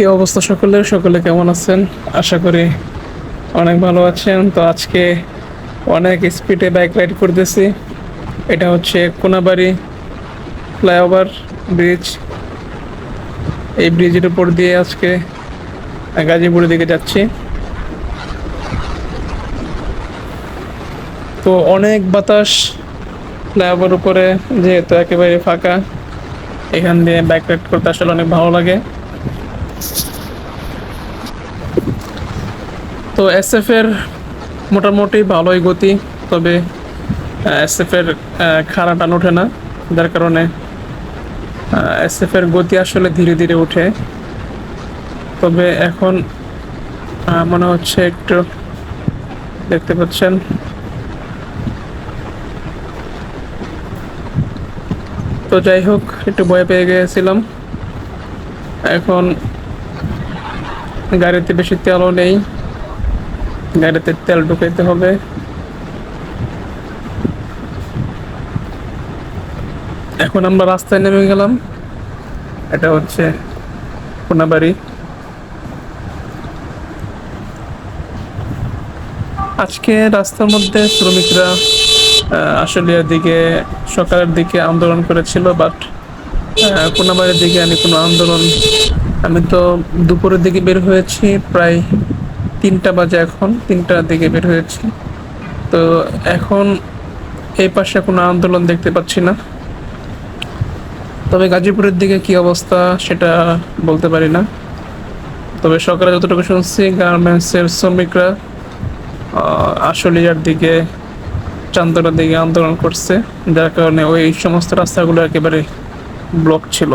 কি অবস্থা সকলের? সকলে কেমন আছেন? আশা করি অনেক ভালো আছেন। তো আজকে অনেক স্পিডে বাইক রাইড করতেছি। এটা হচ্ছে কোনাবাড়ি ফ্লাইওভার ব্রিজ এই ব্রিজের উপর দিয়ে আজকে গাজীপুরের দিকে যাচ্ছি। তো অনেক বাতাস ফ্লাইওভার উপরে, যেহেতু একেবারে ফাঁকা, এখান দিয়ে বাইক রাইড করতে আসলে অনেক ভালো লাগে। তো এসএফ এর মোটামুটি ভালোই গতি, তবে এসএফ এর খাড়া টান ওঠে না। যার কারণে এসএফ এর গতি আসলে ধীরে ধীরে ওঠে। তবে এখন মনে হচ্ছে একটু, দেখতে পাচ্ছেন। তো যাই হোক, একটু ভয় পেয়ে গিয়েছিলাম। এখন গাড়িতে বেশি তেলও নেই। গাড়িতে তেল ঢুকাইতে হবে। এখন আমরা রাস্তায় নেমে গেলাম। এটা হচ্ছে কোনাবাড়ি। আজকে রাস্তার মধ্যে শ্রমিকরা আশুলিয়ার দিকে সকালের দিকে আন্দোলন করেছিল বাট কোনাবাড়ির দিকে আমি কোনো আন্দোলন আমি তো দুপুরের দিকে বের হয়েছি প্রায় তিনটা বাজে এখন, তিনটার দিকে বের হয়েছি। তো এখন এই পাশে কোনো আন্দোলন দেখতে পাচ্ছি না। তবে গাজীপুরের দিকে কি অবস্থা সেটা বলতে পারি না। তবে সকালে যতটুকু শুনছি, গার্মেন্টসের শ্রমিকরা আশুলিয়ার দিকে চান্দনার দিকে আন্দোলন করছে। যার কারণে ওই সমস্ত রাস্তাগুলো একেবারে ব্লক ছিল।